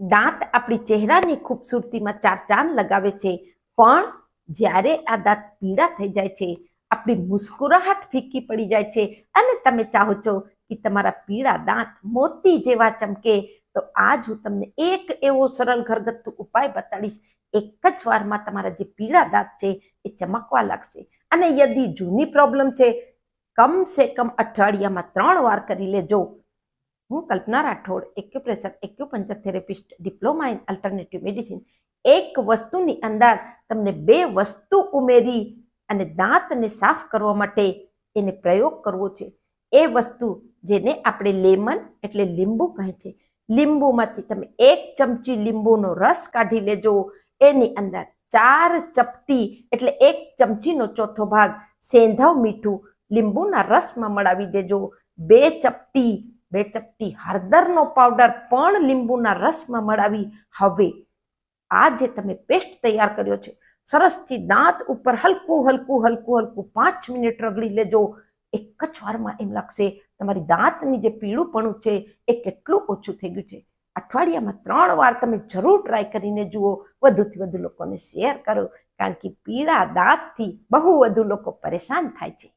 દાંત આપણી ચહેરાની ખૂબસૂરતીમાં ચાર ચાંદ લગાવે છે. પણ જ્યારે આ દાંત પીળા થઈ જાય છે, આપણી મુસ્કુરાહટ ફીકી પડી જાય છે. અને તમે ચાહો છો કે તમારા પીળા દાંત મોતી જેવા ચમકે, તો આજ હું તમને એક એવો સરળ ઘરગથ્થુ ઉપાય બતાડીશ. એક જ વારમાં તમારા જે પીળા દાંત છે, એ ચમકવા લાગશે. અને યદિ જૂની પ્રોબ્લેમ છે કમ સે કમ અઠવાડિયામાં ત્રણ વાર કરી લેજો. હું Kalpana Rathod, acupressure, acupuncture therapist, diploma in alternative medicine, એક વસ્તુની અંદર તમને બે વસ્તુ ઉમેરી અને દાંતને સાફ કરવા માટે એને પ્રયોગ કરવો છે. એ વસ્તુ જેને આપણે લેમન એટલે લીંબુ કહે છે. લીંબુમાંથી તમે એક ચમચી લીંબુનો રસ કાઢી લેજો. એની અંદર ચાર ચપટી એટલે એક ચમચીનો ચોથો ભાગ સેંધવ મીઠું લીંબુના રસમાં મળાવી દેજો. બે ચપટી બે ચપટી હળદરનો પાવડર પણ લીંબુના રસમાં મળાવી હવે આ જે તમે પેસ્ટ તૈયાર કર્યો છે, સરસથી દાંત ઉપર હલકું હલકું હલકું હલકું પાંચ મિનિટ રગડી લેજો. એક જ વારમાં એમ લાગશે તમારી દાંતની જે પીળુંપણું છે એ કેટલું ઓછું થઈ ગયું છે. અઠવાડિયામાં ત્રણ વાર તમે જરૂર ટ્રાય કરીને જુઓ. વધુથી વધુ લોકોને શેર કરો, કારણ કે પીળા દાંતથી બહુ વધુ લોકો પરેશાન થાય છે.